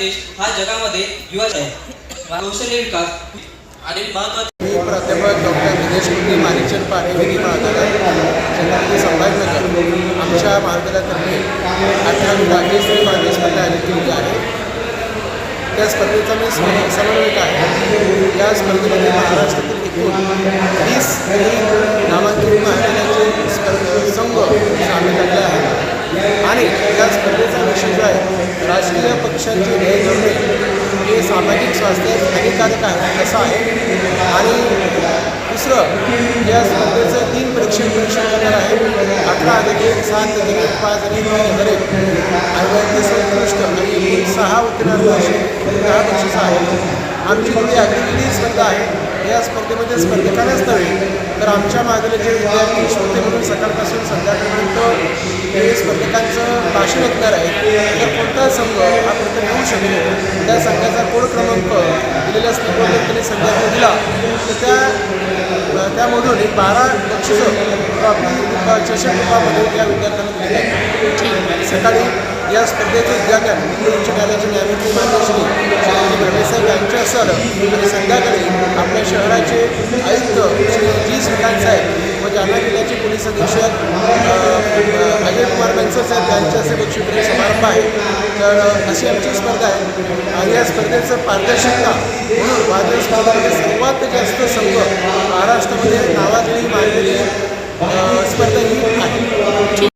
देश हा जगामध्ये युवा आहे. कौशल्य विकास आणि महत्त्वाचे मी प्राध्यापक डॉक्टर विदेश कुंडी माणिकचंद पारे विधी महाविद्यालय छत्रपती संभाजीनगर. आमच्या महाविद्यालयातर्फे स्पर्धा आयोजित आहे. त्या स्पर्धेचा मी समन्वयक आहे. या स्पर्धेमध्ये महाराष्ट्रातील एकूण वीस नामांकित महाविद्यालयाचे स्पर्ध संघ सामील झाले आहेत आणि या स्पर्धेचा विषय जो आहे राजकीय पक्षांची ध्येय धोरणे हे सामाजिक स्वास्थ्य हानिकारक आहे असं आहे. आणि दुसरं या स्पर्धेचं तीन परीक्षण परीक्षण करणार आहे. अठरा अधिक एक सात अधिक एक पाच अधिक तीन हजार एक आणि वैद्य सर्वोत्कृष्ट आणि सहा उत्तीर्ण असे दहा बक्षीस आहे. आमची जी अग्रिकेली स्पर्धा आहे या स्पर्धेमध्ये स्पर्धकांनाच नव्हे तर आमच्या महाविद्यालयाचे विद्यार्थी श्रोते म्हणून सकाळपासून संध्याकाळपर्यंत हे स्पर्धकांचं भाषण ऐकणार आहे तर संघ हा प्रथम येऊ शकतो. त्या संघाचा कोड क्रमांक दिलेल्या स्लिपवर जर त्यांनी संघाकडे दिला. तर त्या त्यामधून एक बारा बक्षिसं ट्रॉफी किंवा चषक रूपामध्ये त्या विद्यार्थ्यांना दिली जाईल सकाळी या स्पर्धेचे उद्घाटन उच्च न्यायालयाचे न्यायमूर्ती मान्य श्री भरडेसाहेब यांच्या सर आणि संध्याकाळी आपल्या शहराचे आयुक्त श्री जी श्रीकांत साहेब व जालना जिल्ह्याचे पोलीस अधीक्षक यांचं त्यांच्या असेल एक समारंभ आहे. तर अशी आमची स्पर्धा आहे. या स्पर्धेचं पारदर्शकता म्हणून वादळ सर्वात जास्त संघ महाराष्ट्रामध्ये नावाजली मानलेली स्पर्धा ही आहे.